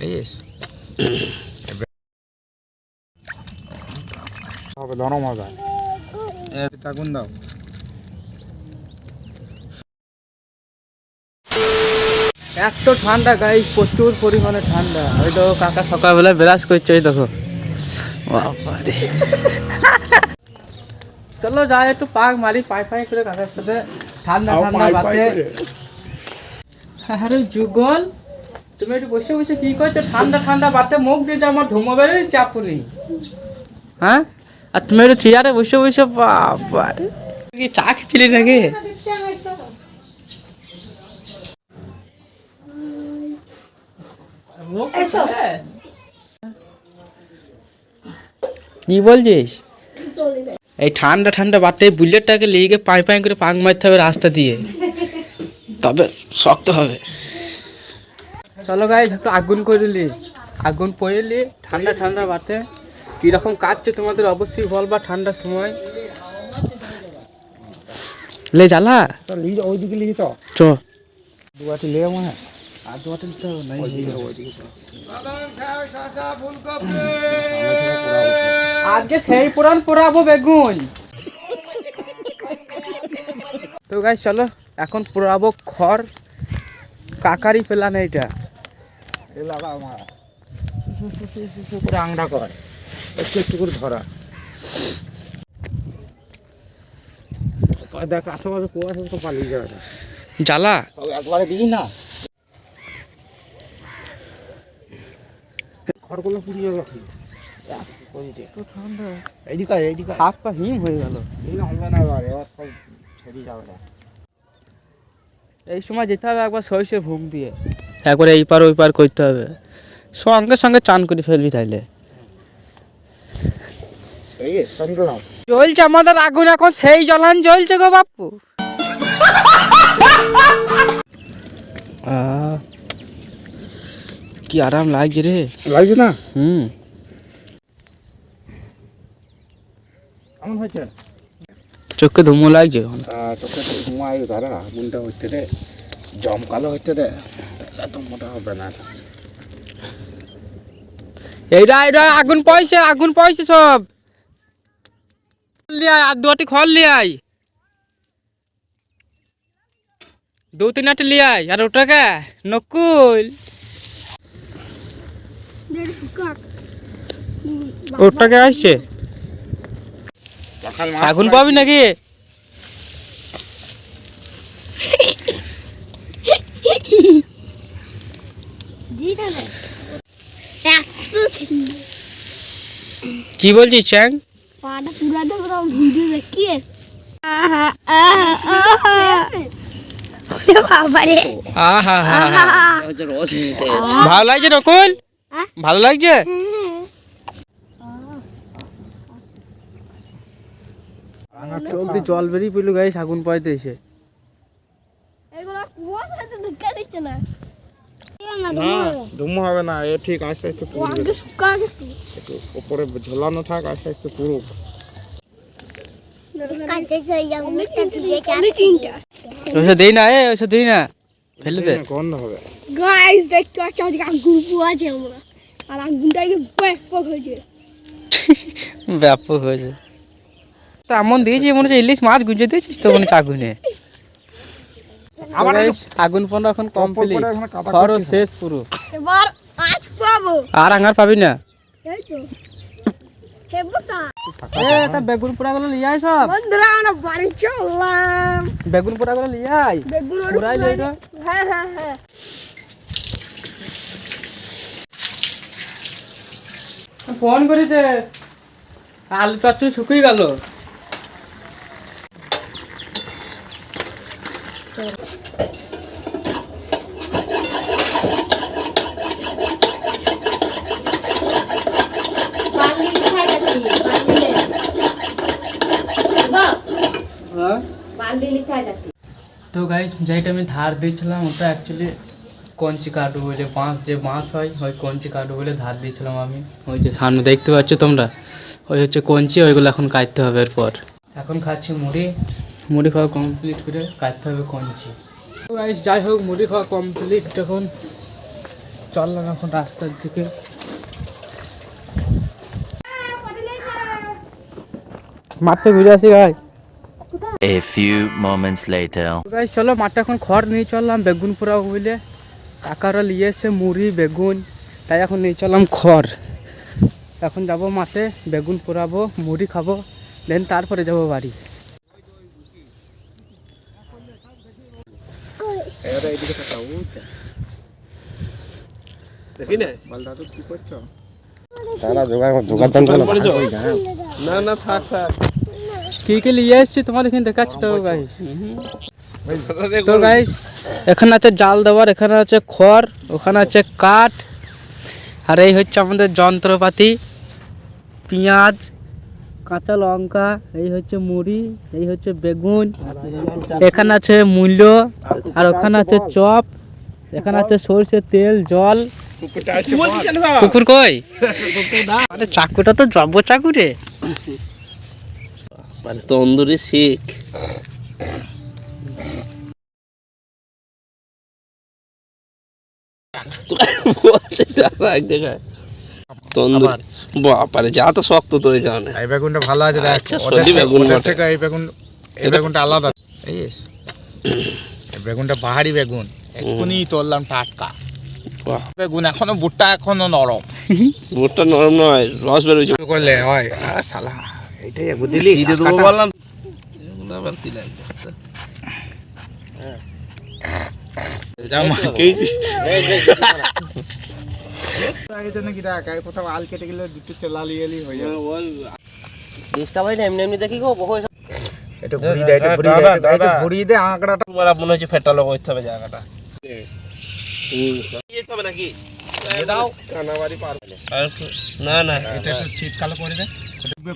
বুঝিস হবে নরম হবে আগুন দাও এত ঠান্ডা গাইস প্রচুর পরিমাণে ঠান্ডা। ওই দেখো কাকা সকালবেলা ব্রাশ করছে ওই দেখো। চলো যাই একটু পাক মারি পাই পাই করে কাকার সাথে ঠান্ডা ঠান্ডা বাতে আরে যুগল। তুমি একটু বসে বসে কি করছ? ঠান্ডা ঠান্ডা বাতে মুখ দিয়ে আমার ধুমো বেরোয় চাপুনি হ্যাঁ? আর তুমি একটু চেয়ারে বসে বসে বাবারে। কি চা খেয়েছিলি নাকি? কি বলছিস? এই ঠান্ডা ঠান্ডা বাটে বুলেটটাকে লিগে পাই পাই করে পাক মারতে হবে রাস্তা দিয়ে। তবে শক্ত হবে। চলো গাই একটু আগুন করলি আগুন পড়লি ঠান্ডা ঠান্ডা বাতে। কীরকম কাটছে তোমাদের অবশ্যই বলবা ঠান্ডার সময়। লে জ্বালা। তো ওইদিকে তো। চ। দুয়াটি লে আর দিতে নাই। আজকে সেই পুরান পোড়াবো বেগুন। তো গাইস চলো এখন পোড়াবো খড়। কাকারি পেলান এইটা। এ লাগা আমার করে আংটা কর। একটু একটু করে ধরা। দেখ আশেপাশে কুয়াশা তো পালিয়ে যাবে। জ্বালা? একবারে দিই না? খড়গুলো পুড়িয়ে যাবে ঠান্ডা এইদিকে আয়, এইদিকে আয়। হাত পা হিম হয়ে গেল। এই হবে না এবার এবার সব ছেড়ে যাবে। না এই সময় যেতে হবে একবার সরষে ভুগ দিয়ে। একবারে এই পার ওই পার করতে হবে। সঙ্গে সঙ্গে চান করে ফেলবি তাইলে। চলছে আমাদের আগুন এখন সেই জ্বলান জ্বলছে গো বাপু। কি আরাম লাগছে রে। লাগছে না? হুম। কেমন হয়েছে? চোখে ধুমো লাগছে তোকে তো ঘুমাই ধরে আগুনটা হচ্ছে রে জমকালো হচ্ছে রে এত মোটা হবে না। এইটা এইটা আগুন পয়সা আগুন পয়সা সব। লিয়াই আর দুটি খড় লিয়াই দু তিনটা লিয়াই আর ওটাকে নকুল। ওটাকে আসছে। আগুন পাবি নাকি? কি বলছিস চ্যাং? পাটা ভিডিও দেখিয়ে। ভালো লাগছে নকুল? ভালো লাগছে? চলতি জল বেরিয়ে পড়ল গাইস আগুন পাইতে এসে। এগুলো কুয়াশাতে দিচ্ছে না। না ধুমো হবে। না এ ঠিক আস্তে আস্তে একটু উপরে ঝোলানো থাক আস্তে আস্তে পুরুক দেই। না এ ওইসব দেই না। ফেলে দে। গন্ধ হবে। গাইস দেখতে পাচ্ছ আজকে আগুন পোয়াছে আমরা। আর ব্যাপক হয়েছে। ব্যাপক হয়েছে। তো এমন দিয়েছি মনে হচ্ছে ইলিশ মাছ গুঁজে দিয়েছিস তো মনে হচ্ছে আগুনে আগুন পনেরো এখন কমপ্লিট শেষ পুরো। এবার আজ পাবো। আর আঙার পাবি না? এই তো। বেগুন পোড়া গুলো লিয়ে আয় সব। বন্ধুরা আমরা বাড়ি চললাম। বেগুন পোড়া গুলো লিয়ে আয়। বেগুন ওর পুরাই পুরাই- হ্যাঁ হ্যাঁ হ্যাঁ। ফোন করিতে। আলু চচ্চড়ি শুকিয়ে গেল। তো গাইস যেটা আমি ধার দিয়েছিলাম, ওটা অ্যাকচুয়ালি কঞ্চি কাটু বলে, বাঁশ যে বাঁশ হয়, ওই কঞ্চি কাটু বলে ধার দিয়েছিলাম আমি। ওই যে সামনে দেখতে পাচ্ছ তোমরা? ওই হচ্ছে কঞ্চি, ওইগুলো এখন কাটতে হবে এরপর। এখন খাচ্ছি মুড়ি। মুড়ি খাওয়া কমপ্লিট করে কাটতে হবে কঞ্চি। তো গাইস যাই হোক, মুড়ি খাওয়া কমপ্লিট এখন চললাম এখন রাস্তার দিকে। মাঠে ঘুরে আসি ভাই A few moments later. Guys চলো মাঠে এখন খড় নিয়ে চললাম বেগুন পোড়াও বুঝলে? কাকারা নিয়ে মুড়ি বেগুন তাই এখন নিয়ে চললাম খড়। এখন যাব মাঠে বেগুন পোড়াবো মুড়ি খাব দেন তারপরে যাব বাড়ি। কি কি নিয়ে এসছি তোমাদের এখানে দেখাচ্ছি তো গাইস তো গাইস এখানে আছে জাল দেওয়ার এখানে আছে খড় ওখানে আছে কাঠ আর এই হচ্ছে আমাদের যন্ত্রপাতি পেঁয়াজ কাঁচা লঙ্কা এই হচ্ছে মুড়ি এই হচ্ছে বেগুন এখানে আছে মূল্য আর ওখানে আছে চপ এখানে আছে সরষের তেল জল কুকুর কই চাকুটা তো জব্ব চাকু রে মানে তন্দুরি শিখ। বলছে রাখ দেখায় তন্দুরি বাপারে যা তো শক্ত তো এই কারণে। এই বেগুনটা ভালো আছে দেখ। আচ্ছা, বেগুন থেকে এই বেগুন এই বেগুনটা আলাদা। এই বেগুনটা বেগুন। এক্ষুনি তুললাম টাটকা। বেগুন এখনও বুটটা এখনও নরম। ভোটটা নরম নয় রস বেরোচ্ছে। করলে হয়। শালা। এইটাই একবার দিলি চিড়ে দেবো বললাম। এগুলো আবার কি লাগবে জামা কেজি আগে জন্য কি দেখ আগে কোথাও আল কেটে গেলে দুটো চলালি এলি হয়ে যাবে। এটা ঘুরিয়ে দে এটা ঘুরিয়ে দে এটা- এটা ঘুরিয়ে দে আঁকড়াটা। তোমার মনে হচ্ছে ফেটালো করতে হবে জায়গাটা। হুম যেতে হবে নাকি দাও। কানাবাড়ি পার না না এটা একটু শীতকালে করে দে।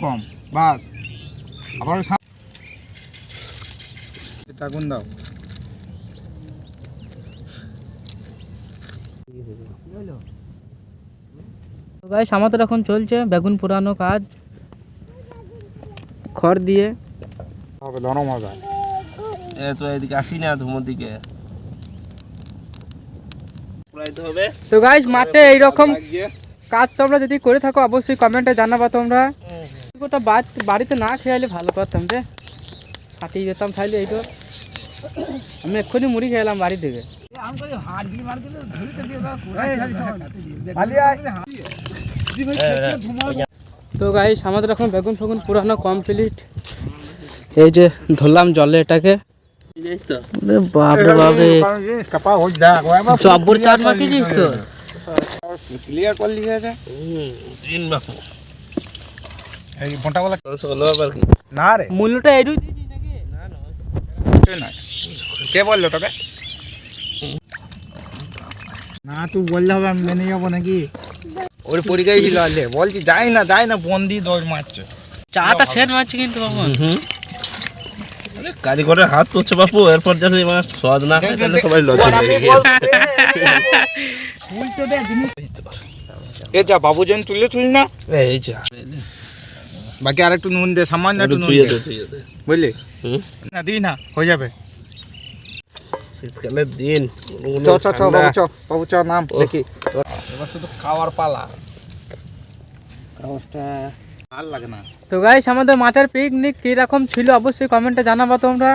কম। বাস। আবার আগুন দাও। গাইস আমাদের এখন চলছে বেগুন পোড়ানো কাজ। খড় দিয়ে। হবে নরম হবে। এ তো এদিকে আসি না ধুমোর দিকে। তো গাইস মাঠে এইরকম কাজ তোমরা যদি করে থাকো অবশ্যই কমেন্টে জানাবা তোমরা। ওটা বাড়িতে না খেয়ালে ভালো করতাম রে ফাটিয়ে যেতাম তাহলে এইটো আমি এক্ষুনি মুড়ি খেলাম বাড়ি থেকে। তো গাইস আমাদের এখন বেগুন ফেগুন পুরানো কমপ্লিট এই যে ধরলাম জলে এটাকে। বাপরে বাপরে জব্বর চাট মাখিয়েছিস তো? ক্লিয়ার করে বাপু এই হলো আবার কি? না রে। মূল্যটা এটু না কে বলল তোকে? না তুই বললে হবে আমি মেনে যাব নাকি? ওর পরীক্ষায় ছিল আলে বলছি যাই না যাই না বন্দি দৌড় মারছে। চাটা সেট মারছে কিন্তু বাবা। হুম আরে কারিগরের হাত পড়ছে বাপু এরপর যদি আমার স্বাদ না খায় তাহলে সবাই লজ্জা লেগে এ যা বাবুজন তুলে তুল না। এই যা। বাকি আর একটু নুন দে সামান্য একটু নুন দে। বুঝলি? না দিই না হয়ে যাবে। শীতকালের দিন চ চ চ বাবু চ বাবু চ নাম দেখি। এবার শুধু খাওয়ার পালা। কাগজটা ভালো লাগে না। তো গাইস আমাদের মাঠের পিকনিক কীরকম ছিল? অবশ্যই কমেন্টে জানাব তোমরা।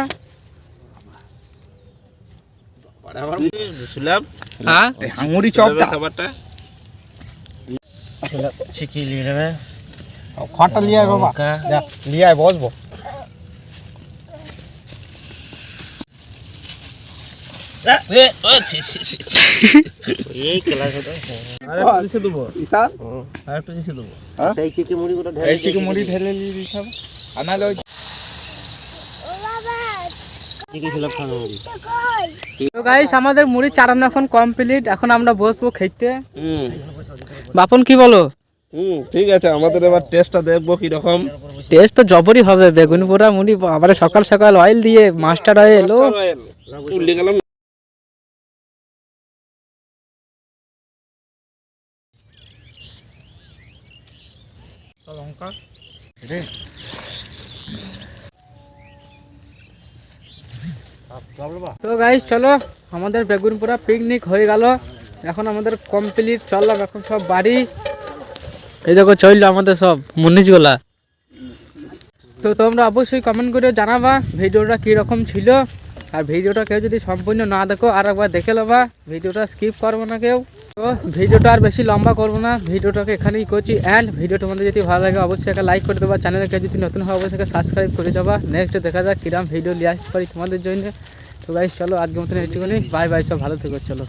হ্যাঁ? এই হাঙুরি চপটা। খাবারটা। খড়টা লিয়ে আয় বাবা আয় বসবো আমাদের মুড়ি চারানো এখন কমপ্লিট এখন আমরা বসবো খেতে। হুম, বাপন কি বলো? হুম, ঠিক আছে আমাদের এবার টেস্টটা দেখব কীরকম। টেস্ট তো জবরই হবে বেগুন পোড়া মুড়ি আবার সকাল সকাল অয়েল দিয়ে মাস্টার অয়েল ও। উল্লে গেলাম লঙ্কা রে তো গাইস চলো আমাদের বেগুন পোড়া পিকনিক হয়ে গেল। এখন আমাদের কমপ্লিট চললাম এখন সব বাড়ি। এই দেখো চলল আমাদের সব মনীষগুলা তো তোমরা অবশ্যই কমেন্ট করে জানাবা ভিডিওটা কীরকম ছিল। আর ভিডিওটা কেউ যদি সম্পূর্ণ না দেখো আর একবার দেখে নেবা ভিডিওটা স্কিপ করব না কেউ। তো ভিডিওটা আর বেশি লম্বা করব না। ভিডিওটাকে এখানেই করছি অ্যান্ড ভিডিওটা তোমাদের যদি ভালো লাগে, অবশ্যই একটা লাইক করে দেবা। চ্যানেলকে যদি নতুন হয়, অবশ্যই সাবস্ক্রাইব করে যাবা। নেক্সট দেখা যাক কিরম ভিডিও নিয়ে আসতে পারি তোমাদের জন্য। তো গাইস চলো আজকে মতন একটুখানি বাই বাই সব ভালো থেকো, চলো।